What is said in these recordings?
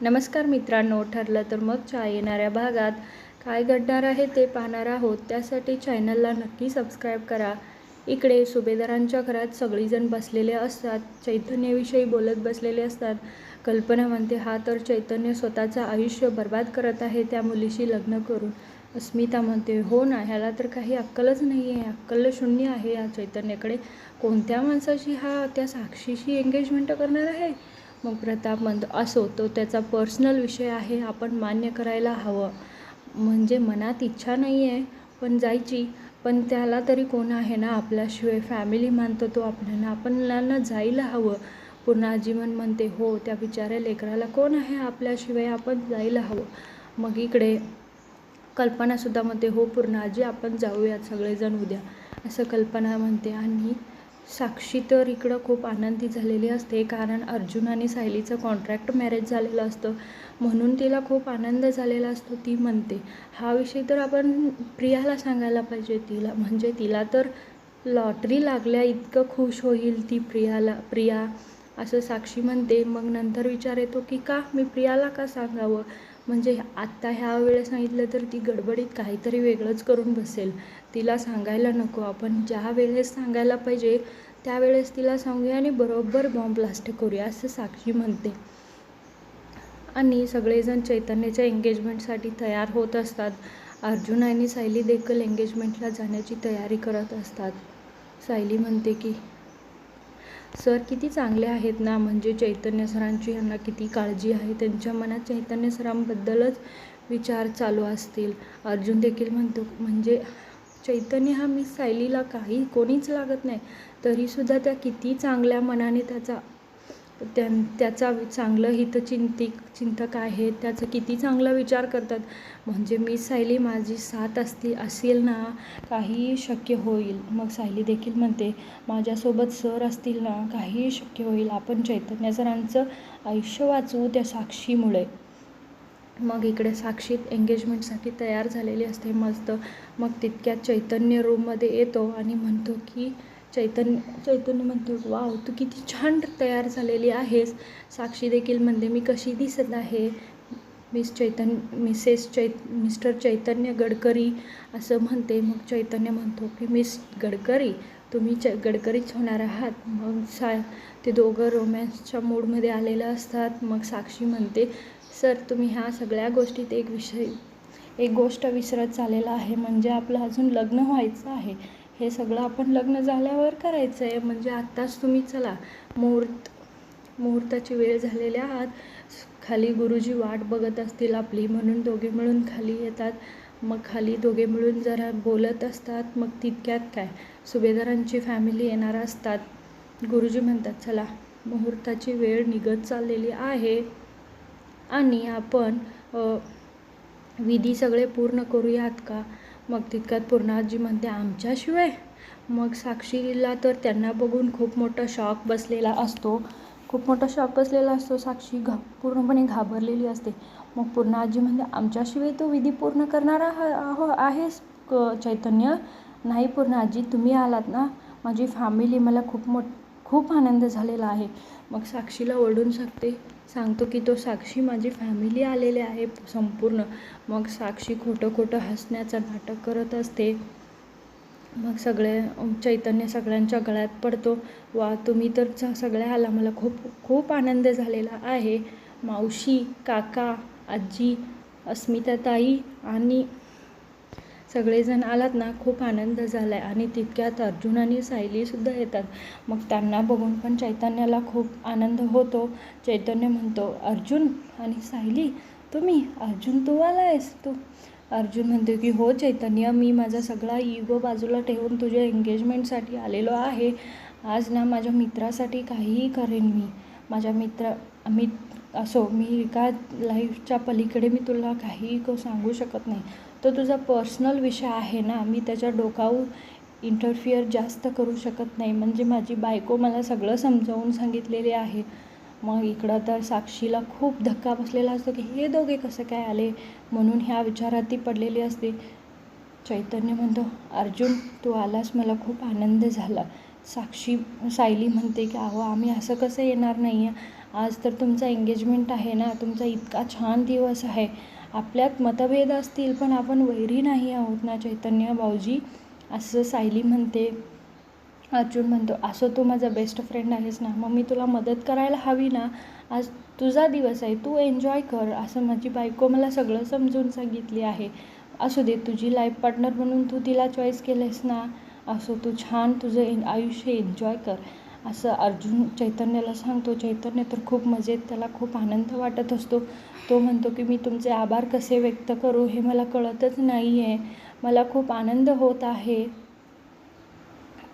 नमस्कार मित्रांनो ठरलं तर मग च्या येणाऱ्या भागात. काय घडणार आहे ते पाहणार आहोत. त्यासाठी चॅनलला नक्की सबस्क्राईब करा. इकडे सुभेदारांच्या घरात सगळीजण बसलेले असतात. चैतन्याविषयी बोलत बसलेले असतात. कल्पना म्हणते हा तर चैतन्य स्वतःचं आयुष्य बर्बाद करत आहे त्या मुलीशी लग्न करून. अस्मिता म्हणते हो ना ह्याला तर काही अक्कलच नाही आहे अक्कल शून्य आहे या चैतन्याकडे. कोणत्या माणसाशी हा त्या साक्षीशी एंगेजमेंट करणार आहे? मग प्रताप म्हणतो असो तो त्याचा पर्सनल विषय आहे आपण मान्य करायला हवं. म्हणजे मनात इच्छा नाही आहे पण जायची. पण त्याला तरी कोण आहे ना आपल्याशिवाय फॅमिली मानतो तो आपल्याला. आपल्याला जायला हवं. पुन्हा आजीवन म्हणते हो त्या बिचाऱ्या लेकराला कोण आहे आपल्याशिवाय? आपण जायला हवं. मग इकडे कल्पनासुद्धा म्हणते हो पूर्ण आजी आपण जाऊयात सगळेजण उद्या. असं कल्पना म्हणते. आणि साक्षी तर इकडं खूप आनंदी झालेली असते कारण अर्जुन आणि सायलीचं कॉन्ट्रॅक्ट मॅरेज झालेलं असतं. म्हणून तिला खूप आनंद झालेला असतो ती म्हणते हा विषय तर आपण प्रियाला सांगायला पाहिजे तिला म्हणजे तिला तर लॉटरी लागल्या इतकं खुश होईल ती प्रियाला प्रिया असं साक्षी म्हणते. मग नंतर विचार येतो की का? मी प्रियाला का सांगावं? म्हणजे आत्ता ह्या वेळेस सांगितलं तर ती गडबडीत काहीतरी वेगळंच करून बसेल. तिला सांगायला नको. आपण ज्या वेळेस सांगायला पाहिजे त्यावेळेस तिला सांगूया आणि बरोबर बॉम्ब ब्लास्ट करूया असं साक्षी म्हणते. आणि सगळेजण चैतन्याच्या एंगेजमेंटसाठी तयार होत असतात. अर्जुन आणि सायली देखील एंगेजमेंटला जाण्याची तयारी करत असतात. सायली म्हणते की सर किती चांगले आहेत ना? म्हणजे चैतन्य सरांची यांना किती काळजी आहे? त्यांच्या मनात चैतन्य सरांबद्दलच विचार चालू असतील. अर्जुन देखील म्हणतो म्हणजे चैतन्य हा मी सायलीला काही कोणीच लागत नाही तरीसुद्धा त्या किती चांगल्या मनाने त्याचा त्या त्याचा चांगलं हितचिंतिक चिंतक आहे. त्याचं किती चांगला विचार करतात. म्हणजे मी सायली माझी साथ असती असेल ना काहीही शक्य होईल. मग सायली देखील म्हणते माझ्यासोबत सर असतील ना काहीही शक्य होईल. आपण चैतन्य सरांचं आयुष्य वाचवू त्या साक्षीमुळे. मग इकडे साक्षीत एंगेजमेंटसाठी तयार झालेली असते. मस्त मग तितक्यात चैतन्य रूममध्ये येतो आणि म्हणतो की चैतन्य चैतन्य म्हणतो वाव तू किती छान तयार झालेली आहेस. साक्षी देखील म्हणते मी कशी दिसत आहे? Miss Chaitanya Mrs Chait Mr Chaitanya Gadkari असं म्हणते. मग चैतन्य म्हणतो की मिस गडकरी तुम्ही च गडकरीच होणार आहात. मग सा ते दोघं रोमॅन्सच्या मूडमध्ये आलेलं असतात. मग साक्षी म्हणते सर तुम्ही ह्या सगळ्या गोष्टीत एक विषय एक गोष्ट विसरत चाललेला आहे. म्हणजे आपलं अजून लग्न व्हायचं आहे. हे सगळं आपण लग्न झाल्यावर करायचं आहे म्हणजे आत्ताच तुम्ही चला. मुहूर्त मुहूर्ताची वेळ झालेल्या आहात खाली गुरुजी वाट बघत असतील आपली. म्हणून दोघे मिळून खाली येतात. मग खाली दोघे मिळून जरा बोलत असतात. मग तितक्यात काय? सुभेदारांची फॅमिली येणार असतात. गुरुजी म्हणतात चला मुहूर्ताची वेळ निघत चाललेली आहे. आणि आपण विधी सगळे पूर्ण करूयात का? मग तितक्यात पूर्णाजी म्हणते आमच्याशिवाय? मग साक्षीला तर त्यांना बघून खूप मोठा शॉक बसलेला असतो. खूप मोठा शॉक बसलेला असतो. साक्षी घा पूर्णपणे घाबरलेली असते. मग पूर्णाजी म्हणते आमच्याशिवाय तो विधी पूर्ण करणारा आहो आहेस? चैतन्य? नाही पूर्णाजी तुम्ही आलात ना? माझी फॅमिली मला खूप मोठ खूप आनंद झालेला आहे. मग साक्षीला ओढून सांगते सांगतो की तो साक्षी माझी फॅमिली आलेले आहे संपूर्ण. मग साक्षी खोटं खोटं हसण्याचं नाटक करत असते. मग सगळे चैतन्य सगळ्यांच्या गळ्यात पडतो. वा तुम्ही तर सगळ्या आला मला खूप खूप आनंद झालेला आहे. मावशी काका आजी अस्मिताताई आणि सगळेजण आलात ना खूप आनंद झाला आहे आणि तितक्यात अर्जुन आणि सायलीसुद्धा येतात. मग त्यांना बघून पण चैतन्याला खूप आनंद होतो. चैतन्य म्हणतो अर्जुन आणि सायली तुम्ही अर्जुन तू आला आहेस तू अर्जुन म्हणतो की हो चैतन्य मी माझा सगळा इगो बाजूला ठेवून तुझ्या एंगेजमेंटसाठी आलेलो आहे. आज ना माझ्या मित्रासाठी काहीही करेन मी. माझ्या मित्र मी असो मी एका लाईफच्या पलीकडे मी तुला काही सांगू शकत नाही. तो तुझा पर्सनल विषय आहे ना मी त्याच्या डोकावर इंटरफिअर जास्त करू शकत नाही. म्हणजे माझी बायको मला सगळं समजावून सांगितलेले आहे. मग इकडं तर साक्षीला खूप धक्का बसलेला असतो की हे दोघे कसं काय आले? म्हणून ह्या विचारात ती पडलेली असते. चैतन्य म्हणतो अर्जुन तू आलास मला खूप आनंद झाला. साक्षी सायली म्हणते की अहो आम्ही असं कसं येणार नाही आहे आज तर तुमचा एंगेजमेंट आहे ना तुमचा इतका छान दिवस आहे. आपल्यात मतभेद असतील पण आपण वैरी नाही आहोत ना चैतन्य भाऊजी? असं सायली म्हणते अर्जुन म्हणतो असं तू माझा बेस्ट फ्रेंड आहेस ना मग मी तुला मदत करायला हवी ना? आज तुझा दिवस आहे तू एन्जॉय कर. असं माझी बायको मला सगळं समजून सांगितली आहे. असू दे तुझी लाईफ पार्टनर म्हणून तू तिला चॉईस केलेस ना? असो तू छान तुझं एन आयुष्य एन्जॉय कर. असं अर्जुन चैतन्याला सांगतो चैतन्य तर खूप मजेत त्याला खूप आनंद वाटत असतो. तो म्हणतो की मी तुमचे आभार कसे व्यक्त करू हे मला कळतच नाही आहे मला खूप आनंद होत आहे.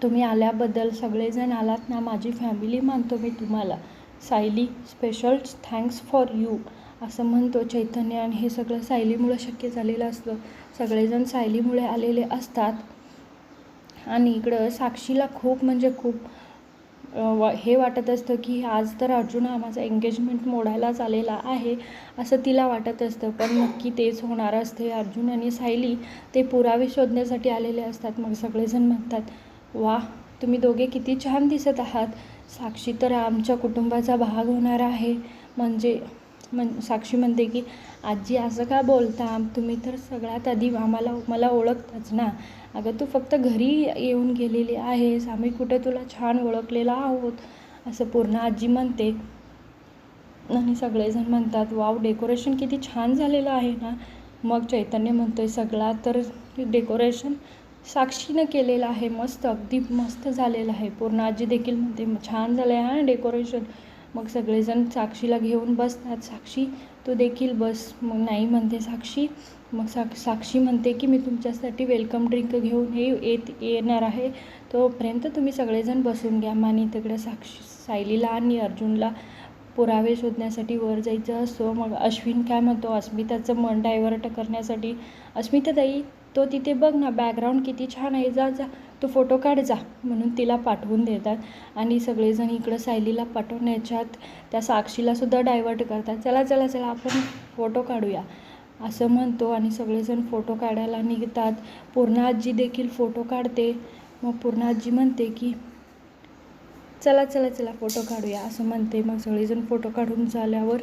तुम्ही आल्याबद्दल सगळेजण आलात ना माझी फॅमिली मानतो मी तुम्हाला. Sayali special thanks for you असं म्हणतो चैतन्य आणि हे सगळं सायलीमुळं शक्य झालेलं असतं. सगळेजण सायलीमुळे आलेले असतात. आणि इकडं साक्षीला खूप म्हणजे खूप वा हे वाटत असतं की आज तर अर्जुन हा माझा एंगेजमेंट मोडायलाच आलेला आहे असं तिला वाटत असतं. पण नक्की तेच होणार असते. अर्जुन आणि सायली ते पुरावे शोधण्यासाठी आलेले असतात. मग सगळेजण म्हणतात वा तुम्ही दोघे किती छान दिसत आहात. साक्षी तर आमच्या कुटुंबाचा भाग होणार आहे. म्हणजे म्हण साक्षी म्हणते की आजी असं का बोलता? तुम्ही तर सगळ्यात आधी आम्हाला मला ओळखताच ना. अगं तू फक्त घरी येऊन गेलेली आहेस. आम्ही कुठे तुला छान ओळखलेलं आहोत? असं पूर्ण आजी म्हणते. आणि सगळेजण म्हणतात वाव डेकोरेशन किती छान झालेलं आहे ना. मग चैतन्य म्हणतोय सगळा तर डेकोरेशन साक्षीनं केलेलं आहे. मस्त अगदी मस्त झालेलं आहे. पूर्ण आजी देखील म्हणते छान झालं आहे हा डेकोरेशन. मग सगळेजण साक्षीला घेऊन बसतात. साक्षी तो देखील बस. मग नाही म्हणते साक्षी. मग साक्ष साक्षी म्हणते की मी तुमच्यासाठी वेलकम ड्रिंक घेऊन हे येत येणार आहे. तोपर्यंत तुम्ही सगळेजण बसून घ्या. माने तिकडे साक्षी सायलीला आणि अर्जुनला पुरावे शोधण्यासाठी वर जायचं असतो. मग अश्विन काय म्हणतो? अस्मिताचं मन डायव्हर्ट करण्यासाठी अस्मिताताई तो तिथे बघ ना बॅकग्राऊंड किती छान आहे. जा जा. तू फोटो काढ जा म्हणून तिला पाठवून देतात. आणि सगळेजण इकडं सायलीला पाठवण्याच्यात त्या साक्षीलासुद्धा डायव्हर्ट करतात. चला चला चला आपण फोटो काढूया. असं म्हणतो आणि सगळेजण फोटो काढायला निघतात. पूर्ण आजी देखील फोटो काढते. मग पूर्ण आजी म्हणते की चला चला चला फोटो काढूया. असं म्हणते. मग सगळेजण फोटो काढून झाल्यावर